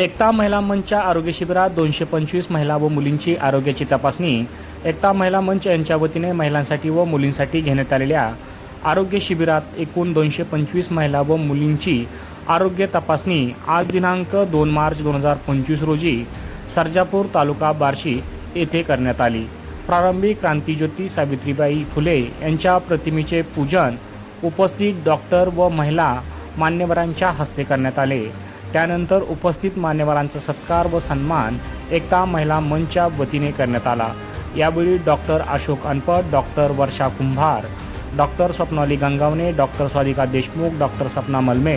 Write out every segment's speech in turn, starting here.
एकता महिला मंचच्या आरोग्य शिबिरात दोनशे पंचवीस महिला व मुलींची आरोग्याची तपासणी. एकता महिला मंच यांच्या वतीने महिलांसाठी व मुलींसाठी घेण्यात आलेल्या आरोग्य शिबिरात एकूण दोनशे पंचवीस महिला व मुलींची आरोग्य तपासणी आज दिनांक दोन मार्च दोन हजार पंचवीस रोजी सर्जापूर तालुका बार्शी येथे करण्यात आली. प्रारंभी क्रांतीज्योती सावित्रीबाई फुले यांच्या प्रतिमेचे पूजन उपस्थित डॉक्टर व महिला मान्यवरांच्या हस्ते करण्यात आले. त्यानंतर उपस्थित मान्यवरांचा सत्कार व सन्मान एकता महिला मंचच्या वतीने करण्यात आला. यावेळी doctor Ashok Anpat doctor Varsha Kumbhar doctor Swapnali Gangavane doctor Swadika Deshmukh doctor Sapna Malme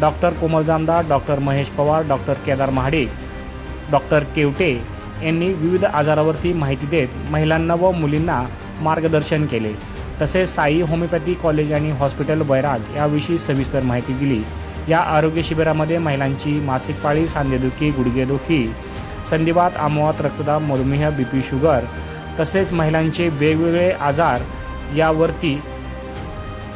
doctor Komal Jamdar doctor Mahesh Pawar doctor Kedar Mahadik doctor Kevte यांनी विविध आजारावरती माहिती देत महिलांना व मुलींना मार्गदर्शन केले. तसेच साई होमिओपॅथी कॉलेज आणि हॉस्पिटल बैराग याविषयी सविस्तर माहिती दिली. या आरोग्य शिबिरामध्ये महिलांची मासिक पाळी सांधेदुखी गुडघेदुखी संधिवात आमवात रक्तदाब मधुमेह बी पी शुगर तसेच महिलांचे वेगवेगळे आजार यावरती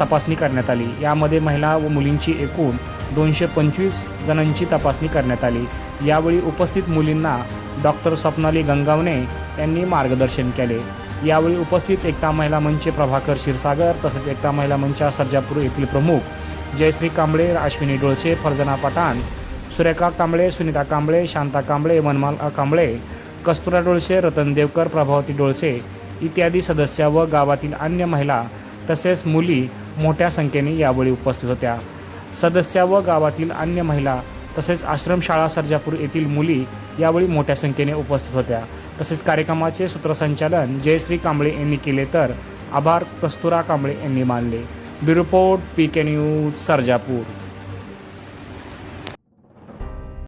तपासणी करण्यात आली. यामध्ये महिला व मुलींची एकूण दोनशे पंचवीस जणांची तपासणी करण्यात आली. यावेळी उपस्थित मुलींना डॉक्टर स्वप्नाली गंगावणे यांनी मार्गदर्शन केले. यावेळी उपस्थित एकता महिला मंचचे प्रभाकर क्षीरसागर तसेच एकता महिला मंचच्या सर्जापूर येथील प्रमुख जयश्री कांबळे अश्विनी डोळसे फरजना पठाण सुरेखा कांबळे सुनीता कांबळे शांता कांबळे मनमाल कांबळे कस्तुरा डोळसे रतन देवकर प्रभावती डोळसे इत्यादी सदस्य व गावातील अन्य महिला तसेच मुली मोठ्या संख्येने यावेळी उपस्थित होत्या. सदस्य व गावातील अन्य महिला तसेच आश्रमशाळा सर्जापूर येथील मुली यावेळी मोठ्या संख्येने उपस्थित होत्या. तसेच कार्यक्रमाचे सूत्रसंचालन जयश्री कांबळे यांनी केले तर आभार कस्तुरा कांबळे यांनी मानले. bureau report P K news Sarjapur